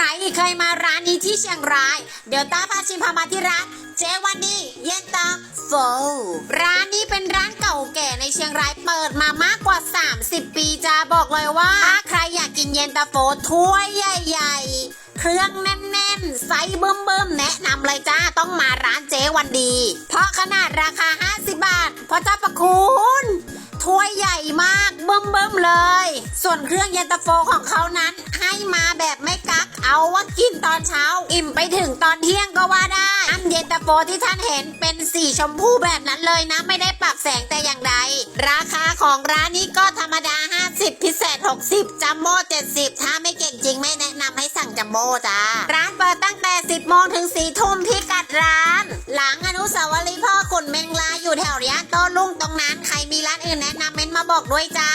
รเคยมาร้านนี้ที่เชียงราย เดี๋ยวตาพาชิมพามาที่ร้านเจวันนี่เย็นตาโฟร้านนี้เป็นร้านเก่าแก่ในเชียงรายเปิดมามากกว่า 30 ปีจ้าบอกเลยว่าถ้าใครอยากกินเย็นตาโฟถ้วยใหญ่ ๆ เครื่องแน่นๆไซส์เบิ่มๆแนะนำเลยจ้าต้องมาร้านเจวันดี เพราะขนาดราคา 50 บาทเพราะเจ้าประคุณถ้วยใหญ่มากเบิ่มๆเลย ส่วนเครื่องเย็นตาโฟของเขานั้นากินตอนเช้า อิ่มไปถึงตอนเที่ยงก็ว่าได้น้ำเย็นตาโฟที่ท่านเห็นเป็นสีชมพูแบบนั้นเลยนะ ไม่ได้ปรับแสงแต่อย่างใด ราคาของร้านนี้ก็ธรรมดา 50 พิเศษ 60 จัมโบ้70 ถ้าไม่เก่งจริงไม่แนะนำให้สั่งจัมโบ้จ้า ร้านเปิดตั้งแต่ 10โมงถึง4ทุ่มพิกัดร้าน หลังอนุสาวรีย์พ่อขุนเมงลาอยู่แถวย่านโต้รุ่งตรงนั้น ใครมีร้านอื่นแนะนำเม้นมาบอกด้วยจ้า